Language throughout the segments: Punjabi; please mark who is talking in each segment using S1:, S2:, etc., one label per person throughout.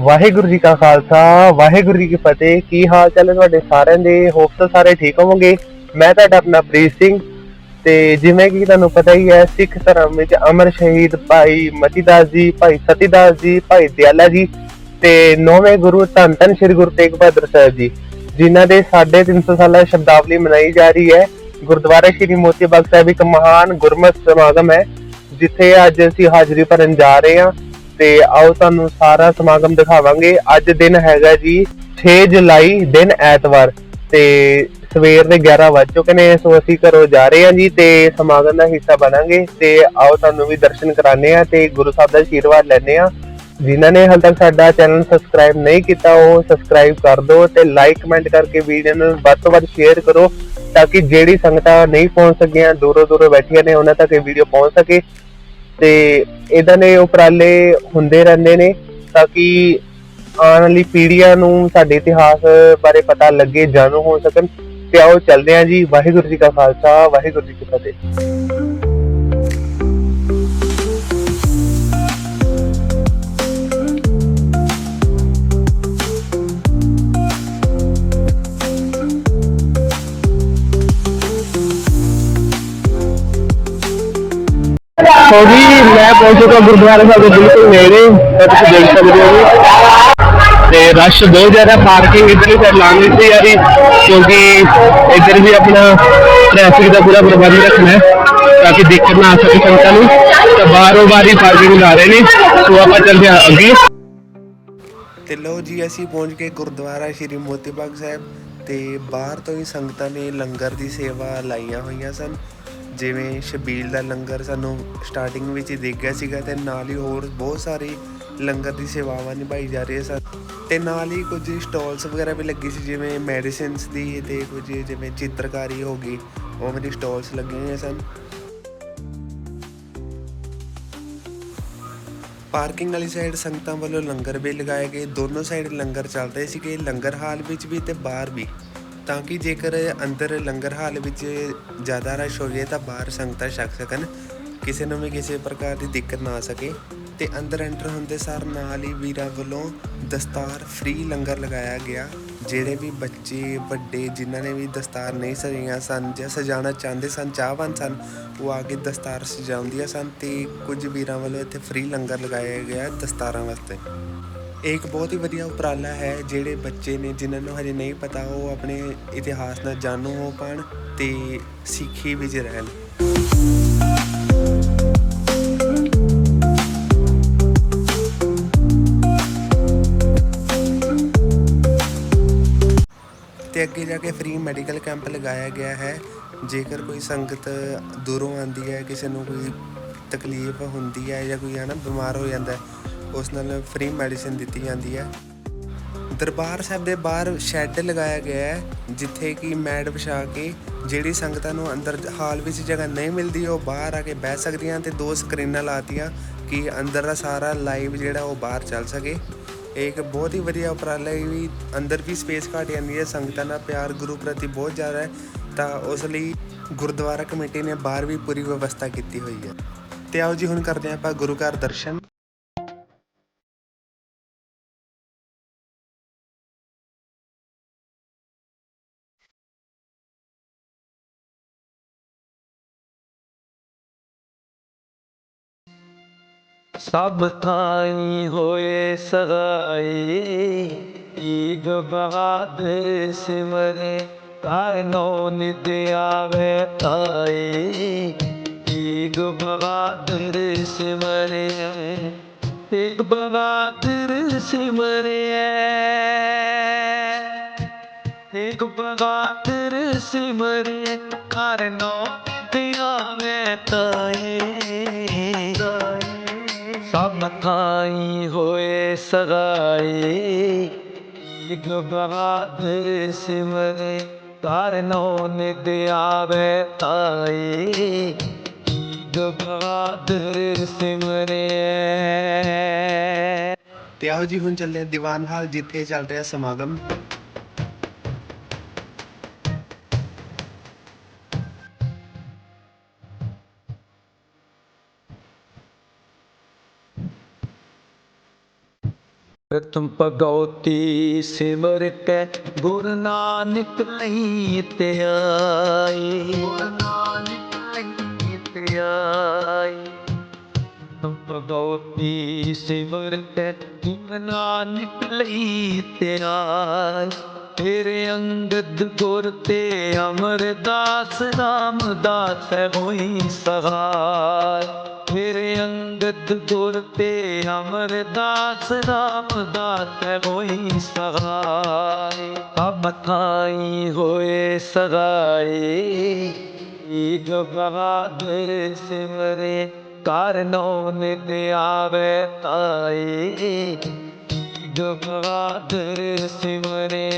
S1: ਵਾਹਿਗੁਰੂ ਜੀ ਕਾ ਖਾਲਸਾ, ਵਾਹਿਗੁਰੂ ਜੀ ਕੀ ਫਤਿਹ। ਕੀ ਹਾਲ ਚਾਲ ਹੈ ਤੁਹਾਡੇ ਸਾਰਿਆਂ ਦੇ? ਹੋਪ ਤਾਂ ਸਾਰੇ ਠੀਕ ਹੋਵੋਗੇ। ਮੈਂ ਤੁਹਾਡਾ ਆਪਣਾ ਪ੍ਰੀਤ ਸਿੰਘ ਤੇ ਜਿਵੇਂ ਕਿ ਤੁਹਾਨੂੰ ਪਤਾ ਹੀ ਹੈ, ਸਿੱਖ ਧਰਮ ਵਿੱਚ ਅਮਰ ਸ਼ਹੀਦ ਭਾਈ ਮਤੀਦਾਸ ਜੀ, ਭਾਈ ਸਤੀਦਾਸ ਜੀ, ਭਾਈ ਦਿਆਲਾ ਜੀ ਤੇ ਨੌਵੇਂ ਗੁਰੂ ਧੰਨ ਧੰਨ ਸ੍ਰੀ ਗੁਰੂ ਤੇਗ ਬਹਾਦਰ ਸਾਹਿਬ ਜੀ, ਜਿਨ੍ਹਾਂ ਦੇ 350 ਸਾਲਾ ਸ਼ਬਦਾਵਲੀ ਮਨਾਈ ਜਾ ਰਹੀ ਹੈ। ਗੁਰਦੁਆਰਾ ਸ੍ਰੀ ਮੋਤੀ ਬਾਗ ਸਾਹਿਬ ਇੱਕ ਮਹਾਨ ਗੁਰਮਤਿ ਸਮਾਗਮ ਹੈ, ਜਿੱਥੇ ਅੱਜ ਅਸੀਂ ਹਾਜ਼ਰੀ ਭਰਨ ਜਾ ਰਹੇ ਹਾਂ। ਤੇ ਆਓ ਤੁਹਾਨੂੰ ਸਾਰਾ ਸਮਾਗਮ ਦਿਖਾਵਾਂਗੇ। ਅੱਜ ਦਿਨ ਹੈਗਾ ਜੀ 6 ਜੁਲਾਈ, ਦਿਨ ਐਤਵਾਰ ਤੇ ਸਵੇਰ ਦੇ 11 ਵੱਜ ਚੁੱਕੇ ਨੇ, ਸੋ ਅਸੀਂ ਘਰੋਂ ਜਾ ਰਹੇ ਹਾਂ ਜੀ ਤੇ ਸਮਾਗਮ ਦਾ ਹਿੱਸਾ ਬਣਾਂਗੇ ਤੇ ਆਓ ਤੁਹਾਨੂੰ ਵੀ ਦਰਸ਼ਨ ਕਰਾਣੇ ਆ ਤੇ ਗੁਰੂ ਸਾਹਿਬ ਦਾ ਆਸ਼ੀਰਵਾਦ ਲੈਣੇ ਆ ਜਿਨ੍ਹਾਂ ਨੇ ਹਾਲ ਤੱਕ ਸਾਡਾ ਚੈਨਲ ਸਬਸਕ੍ਰਾਈਬ ਨਹੀਂ ਕੀਤਾ, ਉਹ ਸਬਸਕ੍ਰਾਈਬ ਕਰ ਦਿਓ ਤੇ ਲਾਈਕ ਕਮੈਂਟ ਕਰਕੇ ਵੀਡੀਓ ਨੂੰ ਵੱਧ ਤੋਂ ਵੱਧ ਸ਼ੇਅਰ ਕਰੋ ਤਾਂ ਕਿ ਜਿਹੜੀ ਸੰਗਤਾਂ ਨਹੀਂ ਪਹੁੰਚ ਸਕੀਆਂ ਦੂਰੋਂ ਦੂਰੋਂ ਬੈਠੀਆਂ ਨੇ, ਉਹਨਾਂ ਤੱਕ ਇਹ ਵੀਡੀਓ ਪਹੁੰਚ ਸਕੇ। ਤੇ ਇਦਾਂ ਦੇ ਉਪਰਾਲੇ ਹੁੰਦੇ ਰਹਿੰਦੇ ਨੇ ਤਾਂ ਕਿ ਆਉਣ ਵਾਲੀ ਪੀੜ੍ਹੀਆਂ ਨੂੰ ਸਾਡੇ ਇਤਿਹਾਸ ਬਾਰੇ ਪਤਾ ਲੱਗੇ, ਜਾਣੂ ਹੋ ਸਕਣ। ਤੇ ਆਓ ਚੱਲਦੇ ਹਾਂ ਜੀ, ਵਾਹਿਗੁਰੂ ਜੀ ਕਾ ਖਾਲਸਾ, ਵਾਹਿਗੁਰੂ ਜੀ ਕੀ ਫਤਿਹ। ਸੋ ਜੀ, ਮੈਂ ਪਹੁੰਚ ਚੁੱਕਾ ਗੁਰਦੁਆਰਾ ਸਾਹਿਬ ਦੇ ਬਿਲਕੁਲ ਨੇੜੇ ਤਾਂ ਤੁਸੀਂ ਦੇਖ ਸਕਦੇ ਹੋ ਜੀ। ਤੇ ਰਸ਼ ਬਹੁਤ ਜ਼ਿਆਦਾ ਪਾਰਕਿੰਗ ਇਧਰਲੀ ਸਾਈਡ ਲਾਉਣ ਨਹੀਂ ਸੀ ਯਾਰੀ ਕਿਉਂਕਿ ਇੱਧਰ ਵੀ ਆਪਣਾ ਟ੍ਰੈਫਿਕ ਦਾ ਪੂਰਾ ਪ੍ਰਬੰਧ ਰੱਖਣਾ ਹੈ, ਤਾਂ ਕਿ ਦਿੱਕਤ ਨਾ ਆ ਸਕੇ ਸੰਗਤਾਂ ਨੂੰ। ਤਾਂ ਬਾਰੋਂ ਬਾਰੀ ਪਾਰਕਿੰਗ ਲਾ ਰਹੇ ਨੇ, ਸੋ ਆਪਾਂ ਚੱਲਦੇ ਹਾਂ ਅੱਗੇ।
S2: ਤੇ ਲੋ ਜੀ, ਅਸੀਂ ਪਹੁੰਚ ਕੇ ਗੁਰਦੁਆਰਾ ਸ਼੍ਰੀ ਮੋਤੀ ਬਾਗ ਸਾਹਿਬ, ਤੇ ਬਾਹਰ ਤੋਂ ਹੀ ਸੰਗਤਾਂ ਨੇ ਲੰਗਰ ਦੀ ਸੇਵਾ ਲਾਈਆਂ ਹੋਈਆਂ ਸਨ। ਜਿਵੇਂ ਸ਼ਬੀਲ ਦਾ ਲੰਗਰ ਸਾਨੂੰ ਸਟਾਰਟਿੰਗ ਵਿੱਚ ਹੀ ਦਿਖ ਗਿਆ ਸੀਗਾ ਤੇ ਨਾਲ ਹੀ ਹੋਰ ਬਹੁਤ ਸਾਰੇ ਲੰਗਰ ਦੀ ਸੇਵਾਵਾਂ ਨਿਭਾਈ ਜਾ ਰਹੀਆਂ ਸਨ। ਤੇ ਨਾਲ ਹੀ ਕੁਝ ਸਟਾਲਸ ਵਗੈਰਾ ਵੀ ਲੱਗੀ ਸੀ, ਜਿਵੇਂ ਮੈਡੀਸਿਨਸ ਦੀ ਤੇ ਕੁਝ ਜਿਵੇਂ ਚਿੱਤਰਕਾਰੀ ਹੋ ਗਈ, ਉਹ ਮੇਰੀ ਸਟਾਲਸ ਲੱਗੀਆਂ ਹੋਈਆਂ ਸਨ। ਪਾਰਕਿੰਗ ਵਾਲੀ ਸਾਈਡ ਸੰਗਤਾਂ ਵੱਲੋਂ ਲੰਗਰ ਵੀ ਲਗਾਏ ਗਏ, ਦੋਨੋਂ ਸਾਈਡ ਲੰਗਰ ਚੱਲ ਰਹੇ ਸੀਗੇ, ਲੰਗਰ ਹਾਲ ਵਿੱਚ ਵੀ ਤੇ ਬਾਹਰ ਵੀ। ਤਾਂ ਕਿ ਜੇਕਰ ਅੰਦਰ ਲੰਗਰ ਹਾਲ ਵਿੱਚ ਜ਼ਿਆਦਾ ਰਸ਼ ਹੋ ਜਾਏ ਤਾਂ ਬਾਹਰ ਸੰਗਤਾਂ ਛਕ ਸਕਣ, ਕਿਸੇ ਨੂੰ ਵੀ ਕਿਸੇ ਪ੍ਰਕਾਰ ਦੀ ਦਿੱਕਤ ਨਾ ਆ ਸਕੇ। ਤੇ ਅੰਦਰ ਐਂਟਰ ਹੁੰਦੇ ਸਾਰ ਨਾਲ ਹੀ ਵੀਰਾਂ ਵੱਲੋਂ ਦਸਤਾਰ ਫ੍ਰੀ ਲੰਗਰ ਲਗਾਇਆ ਗਿਆ, ਜਿਹੜੇ ਵੀ ਬੱਚੇ, ਵੱਡੇ ਜਿਨ੍ਹਾਂ ਨੇ ਵੀ ਦਸਤਾਰ ਨਹੀਂ ਸਜਾਈਆਂ ਸਨ ਜਾਂ ਸਜਾਉਣਾ ਚਾਹੁੰਦੇ ਸਨ, ਚਾਹਵਾਨ ਸਨ, ਉਹ ਆ ਕੇ ਦਸਤਾਰ ਸਜਾਉਂਦੀਆਂ ਸਨ ਤੇ ਕੁਝ ਵੀਰਾਂ ਵੱਲੋਂ ਇੱਥੇ ਫ੍ਰੀ ਲੰਗਰ ਲਗਾਇਆ ਗਿਆ ਦਸਤਾਰਾਂ ਵਾਸਤੇ। ਇਹ ਇੱਕ ਬਹੁਤ ਹੀ ਵਧੀਆ ਉਪਰਾਲਾ ਹੈ ਜਿਹੜੇ ਬੱਚੇ ਨੇ, ਜਿਨ੍ਹਾਂ ਨੂੰ ਹਜੇ ਨਹੀਂ ਪਤਾ, ਉਹ ਆਪਣੇ ਇਤਿਹਾਸ ਨਾਲ ਜਾਣੂ ਹੋ ਪਾਣ ਤੇ ਸਿੱਖੀ ਵਿੱਚ ਰਹਿਣ। ਤੇ ਅੱਗੇ ਜਾ ਕੇ ਫ੍ਰੀ ਮੈਡੀਕਲ ਕੈਂਪ ਲਗਾਇਆ ਗਿਆ ਹੈ। ਜੇਕਰ ਕੋਈ ਸੰਗਤ ਦੂਰੋਂ ਆਂਦੀ ਹੈ, ਕਿਸੇ ਨੂੰ ਕੋਈ ਤਕਲੀਫ ਹੁੰਦੀ ਹੈ ਜਾਂ ਕੋਈ, ਹੈ ਨਾ, ਬਿਮਾਰ ਹੋ ਜਾਂਦਾ ਹੈ ਉਸ ਨਾਲ ਫ੍ਰੀ ਮੈਡੀਸਿਨ ਦਿੱਤੀ ਜਾਂਦੀ ਹੈ। ਦਰਬਾਰ ਸਾਹਿਬ ਦੇ ਬਾਹਰ ਸ਼ੈੱਡ ਲਗਾਇਆ ਗਿਆ ਹੈ, ਜਿੱਥੇ ਕਿ ਮੈਡ ਵਿਛਾ ਕੇ ਜਿਹੜੀ ਸੰਗਤਾਂ ਨੂੰ ਅੰਦਰ ਹਾਲ ਵਿੱਚ ਜਗ੍ਹਾ ਨਹੀਂ ਮਿਲਦੀ, ਉਹ ਬਾਹਰ ਆ ਕੇ ਬਹਿ ਸਕਦੀਆਂ ਤੇ ਦੋ ਸਕਰੀਨਾਂ ਲਾਤੀਆਂ ਕਿ ਅੰਦਰ ਦਾ ਸਾਰਾ ਲਾਈਵ ਜਿਹੜਾ ਉਹ ਬਾਹਰ ਚੱਲ ਸਕੇ। ਇਹ ਇੱਕ ਬਹੁਤ ਹੀ ਵਧੀਆ ਉਪਰਾਲਾ ਹੈ ਵੀ ਅੰਦਰ ਵੀ ਸਪੇਸ ਘੱਟ ਜਾਂਦੀ ਹੈ, ਸੰਗਤਾਂ ਦਾ ਪਿਆਰ ਗੁਰੂ ਪ੍ਰਤੀ ਬਹੁਤ ਜ਼ਿਆਦਾ ਹੈ, ਤਾਂ ਉਸ ਲਈ ਗੁਰਦੁਆਰਾ ਕਮੇਟੀ ਨੇ ਬਾਹਰ ਵੀ ਪੂਰੀ ਵਿਵਸਥਾ ਕੀਤੀ ਹੋਈ ਹੈ। ਤੇ ਆਓ ਜੀ, ਹੁਣ ਕਰਦੇ ਹਾਂ ਆਪਾਂ ਗੁਰੂ ਘਰ ਦਰਸ਼ਨ।
S3: ਸਭ ਥਾਈ ਹੋਏ ਸਗਾਈ ਈਗ ਬਹਾਦਰ ਸਿਮਰੇ ਕਾਇਨੋ ਨਿਤ ਆਵੇ ਤਾਈ ਈਗ ਬਹਾਦਰ ਸਿਮਰੇ ਈਗ ਬਹਾਦਰ ਸਿਮਰੇ। ਇੱਕ ਬਹਾਦਰ ਸਿਮਰੇ ਕਾਇਨੋ ਨਿਤ ਆਵੇ ਸਭ ਥਾਈ ਹੋਏ ਸਗਾਈ ਇਕ ਬਹਾਦਰ ਸਿਮਰੇ ਕਾਰਨੋ ਨਿਤ ਆਵੇ ਤਾਈ ਇਕ ਬਹਾਦਰ ਸਿਮਰੇ।
S2: ਤੇ ਆਓ ਜੀ ਹੁਣ ਚੱਲੇ ਦੀਵਾਨ ਹਾਲ ਜਿੱਥੇ ਚੱਲ ਰਿਹਾ ਸਮਾਗਮ।
S4: ਸੰਗਤ ਭਗਉਤੀ ਸਿਮਰ ਕੇ ਗੁਰ ਨਾਨਕ ਲਈ ਤੇ ਆਈ ਗੁਰ ਨਾਨਕ ਲਈ ਤੇ ਭਗਉਤੀ ਸਿਮਰ ਕੇ ਗੁਰ ਨਾਨਕ ਲਈ ਤੇ ਆਈ ਤੇਰੇ ਅੰਗਦ ਗੁਰ ਤੇ ਅਮਰਦਾਸ ਰਾਮਦਾਸ ਹੋਈ ਸਹਾਈ। ਤੇਰੇ ਅੰਗਦ ਗੁਰ ਤੇ ਅਮਰਦਾਸ ਰਾਮਦਾਸ ਹੋਈ ਸਹਾਈ ਅਬ ਥਾਈ ਹੋਏ ਸਹਾਈ ਈਗ ਬਹਾਦਰ ਸਿਮਰੇ ਕਾਰਨੋ ਨਿਤ ਆਵੇ ਤਾਈ ਈਗ ਬਹਾਦਰ ਸਿਮਰੇ।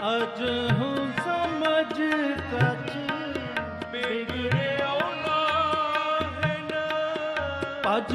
S5: ਅਜ ਹੂੰ ਸਮਝ ਕਛ ਬਿਗੜਿਓ ਭਜ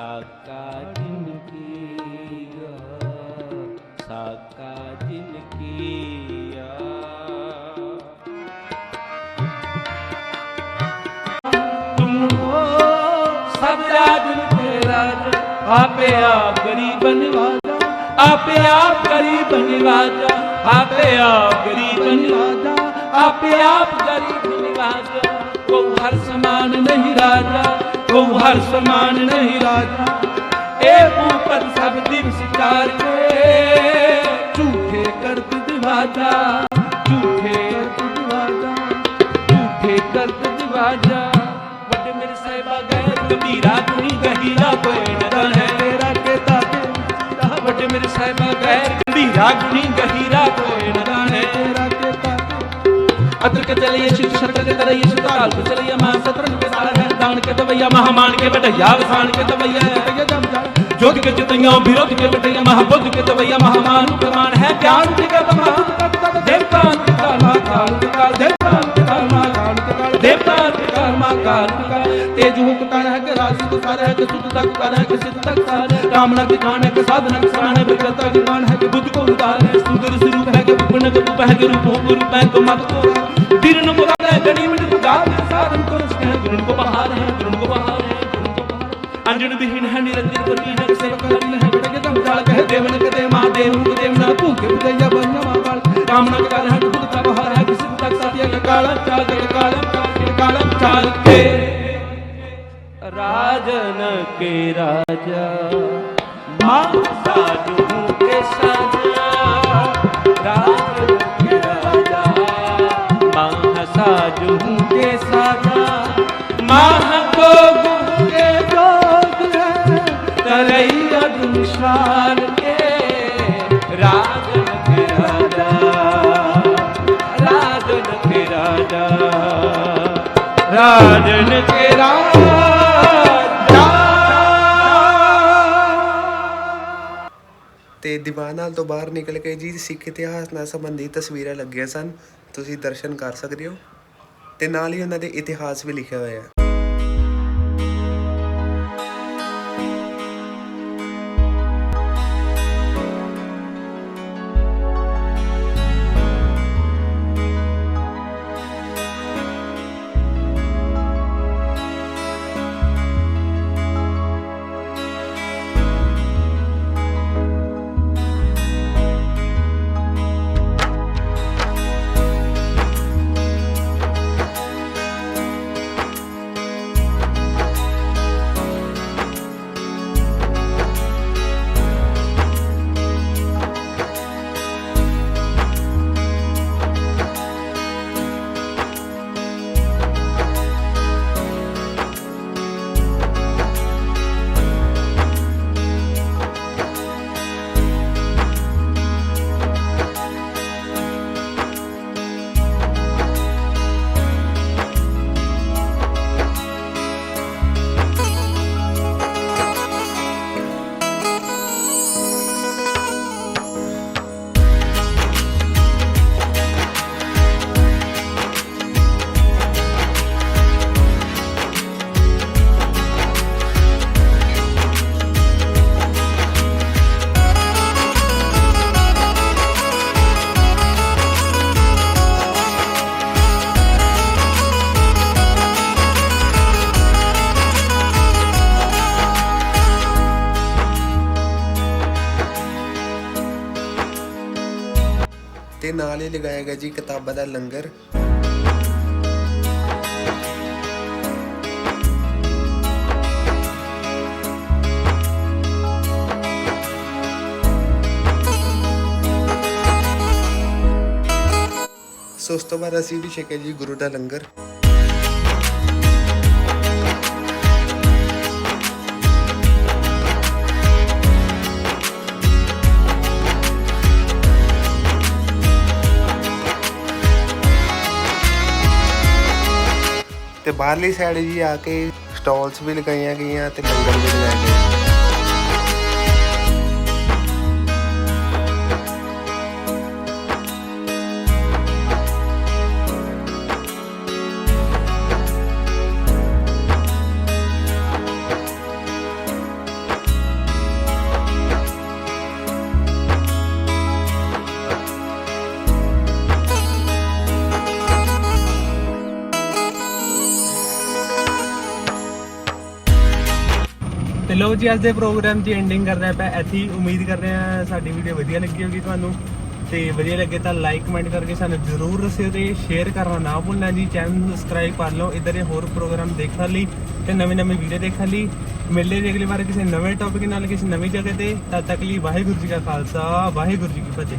S4: ਸਾਕਾ ਜਿਨ ਕੀਆ ਸਾਕਾ ਜਿਨ ਕੀਆ ਤੁਮ ਹੋ ਸਭ ਰਾਜਨ ਤੇ ਆਪੇ ਆਪ ਗਰੀਬ ਨਿਵਾਜਾ, ਆਪੇ ਆਪ ਗਰੀਬ ਨਿਵਾਜਾ, ਆਪੇ ਆਪ ਗਰੀਬ ਨਿਵਾਜਾ, ਆਪੇ ਆਪ ਗਰੀਬ ਨਿਵਾਜਾ, ਕੋ ਹਰ ਸਮਾਨ ਨਹੀਂ ਰਾਜਾ ਤੁਮ ਹਰ ਸਮਾਨ ਨਹੀਂ ਰਾਜ। ਏ ਭੂਪਤ ਸਭ ਦਿਵਸ ਚਾਰ ਕੇ। ਝੂਠੇ ਕਰਤ ਦਿਵਾਜਾ। ਝੂਠੇ ਕਰਤ ਦਿਵਾਜਾ। ਝੂਠੇ ਕਰਤ ਦਿਵਾਜਾ। ਵੱਡੇ ਮੇਰੇ ਸਾਹਿਬਾ ਗਏ ਕਬੀਰਾ ਤੂੰ ਗਹੀਰਾ ਪੈਣਦਾ ਹੈ। ਤੇਰਾ ਕੇਤਾ ਤੇ ਵੱਡੇ ਮੇਰੇ ਸਾਹਿਬਾ ਗਏ ਕਬੀਰਾ ਗੁਣੀ ਗਹੀਰਾ ਪੈਣਦਾ ਹੈ। ਤੇਰਾ ਕੇਤਾ ਅਤਰ ਕੇ ਚਲੇ ਯਿਸੂ ਸਰਕਲ ਤੇ ਤਰਈਏ ਸੁਤਾਲ ਤੇ ਚਲੇ ਮਾਂ ਸਤਰਨ ਤਾਣ ਕੇ ਦਵਈਆ ਮਹਾਮਾਨ ਕੇ ਬਟਈਆ ਵਸਾਨ ਕੇ ਦਵਈਆ ਜੋਗ ਕੇ ਚਿਤਈਆਂ, ਵਿਰੋਧ ਕੇ ਬਟਈਆ ਮਹਾਬੁੱਧ ਕੇ ਦਵਈਆ ਮਹਾਮਾਨ ਪ੍ਰਮਾਣ ਹੈ ਗਿਆਨ ਤੇ ਕਰਮਾ ਦੇਵਤਾ ਕਾਲਾ ਕਾਲ ਕਾਲ ਦੇਵਤਾ ਕਰਮਾ ਕਾਲ ਕਾਲ ਦੇਵਤਾ ਕਰਮਾ ਕਾਲ ਤੇਜ ਹੁਕ ਤਨ ਹੈ ਕਿ ਰਾਜ ਤੁ ਸਰ ਹੈ ਕਿ ਸੁਧ ਤਕ ਕਰ ਹੈ ਕਿ ਸਿਧ ਤਕ ਕਰ ਕਾਮਨਾ ਕਿ ਖਾਨ ਹੈ ਕਿ ਸਾਧਨ ਕਿ ਸਾਨ ਹੈ ਬਿਕਰਤਾ ਕਿ ਮਾਨ ਹੈ ਕਿ ਬੁੱਧ ਕੋ ਉਦਾਰ ਹੈ। ਸੁਦਰ ਸਰੂਪ ਹੈ ਕਿ ਪੁਪਨ ਕਿ ਪੁਪ ਹੈ ਕਿ ਰੂਪ ਹੋ ਰੂਪ ਹੈ ਕਿ ਮਤ ਕੋ ਦਿਰਨ ਕੋ ਬਿਹਿਣ ਹੈ ਨਿਰੰਜਨ ਬਲੀ ਜਗ ਸੇਵਕ ਹਨ ਹੈ ਜਗ ਦਮ ਚਾਲ ਕਹਿ ਦੇਵਨ ਕਦੇ ਮਾ ਦੇਵ ਦੇਵ ਨਾ ਭੂਕੇ ਬੁਝਿਆ ਬੰਨਾ ਮਾ ਬਾਲ। ਕਾਮਨਾ ਕਾਲ ਹੈ ਖੁਦ ਤਬ ਹਰ ਹੈ ਕਿਸ ਤੱਕ ਸਤਿਆ ਨਕਾਲ ਚਾਲ ਜਗ ਕਾਲ ਕਾਲ ਚਾਲ ਕੇ। ਰਾਜਨ ਕੇ ਰਾਜਾ, ਮਾ ਸਾਧੂ ਕੇ ਸਾਜਾ ਰਾਜਨ ਕੇ ਰਾਜਾ, ਮਾ ਸਾਧੂ
S2: ਕੇ ਦੀਵਾਨ ਨਾਲ ਤੋਂ ਬਾਹਰ ਨਿਕਲ ਕੇ ਜੀ ਸਿੱਖ ਇਤਿਹਾਸ ਨਾਲ ਸੰਬੰਧਿਤ ਤਸਵੀਰਾਂ ਲੱਗੀਆਂ ਸਨ। ਤੁਸੀਂ ਦਰਸ਼ਨ ਕਰ ਸਕਦੇ ਹੋ। ਤੇ ਨਾਲ ਹੀ ਉਹਨਾਂ ਦੇ ਇਤਿਹਾਸ ਵੀ ਲਿਖਿਆ ਹੋਇਆ ਹੈ ਨਾਲ ਹੀ ਲਗਾਇਆ ਗਿਆ ਜੀ ਕਿਤਾਬਾਂ ਦਾ ਲੰਗਰ। ਸੋ ਉਸ ਤੋਂ ਬਾਅਦ ਅਸੀਂ ਵੀ ਛਕਿਆ ਜੀ ਗੁਰੂ ਦਾ ਲੰਗਰ। ਤੇ ਬਾਹਰਲੀ ਸਾਈਡ ਜੀ ਆ ਕੇ ਸਟਾਲਸ ਵੀ ਲਗਾਈਆਂ ਗਈਆਂ ਤੇ ਲੰਗਰ ਵੀ ਲਗਾਇਆ ਗਿਆ
S1: ਤੇ ਜੀ, ਅੱਜ ਦੇ ਪ੍ਰੋਗਰਾਮ ਦੀ ਐਂਡਿੰਗ ਕਰਦੇ ਆਪਾਂ। ਇੱਥੇ ਹੀ ਉਮੀਦ ਕਰਦੇ ਹਾਂ ਸਾਡੀ ਵੀਡੀਓ ਵਧੀਆ ਲੱਗੀ ਹੋਗੀ ਤੁਹਾਨੂੰ। ਤੇ ਵਧੀਆ ਲੱਗੇ ਤਾਂ ਲਾਈਕ ਕਮੈਂਟ ਕਰਕੇ ਸਾਨੂੰ ਜਰੂਰ ਦੱਸਿਓ ਤੇ ਸ਼ੇਅਰ ਕਰਨਾ ਨਾ ਭੁੱਲਣਾ ਜੀ। ਚੈਨਲ ਨੂੰ ਸਬਸਕ੍ਰਾਈਬ ਕਰ ਲਓ, ਇਧਰ ਦੇ ਹੋਰ ਪ੍ਰੋਗਰਾਮ ਦੇਖਣ ਲਈ ਤੇ ਨਵੇਂ ਨਵੇਂ ਵੀਡੀਓ ਦੇਖਣ ਲਈ। ਮਿਲਦੇ ਜੀ ਅਗਲੀ ਵਾਰ ਕਿਸੇ ਨਵੇਂ ਟੌਪਿਕ ਨਾਲ, ਕਿਸੇ ਨਵੀਂ ਜਗ੍ਹਾ ਤੇ। ਤਦ ਤੱਕ ਲਈ ਵਾਹਿਗੁਰੂ ਜੀ ਕਾ ਖਾਲਸਾ, ਵਾਹਿਗੁਰੂ ਜੀ ਕੀ ਫਤਿਹ।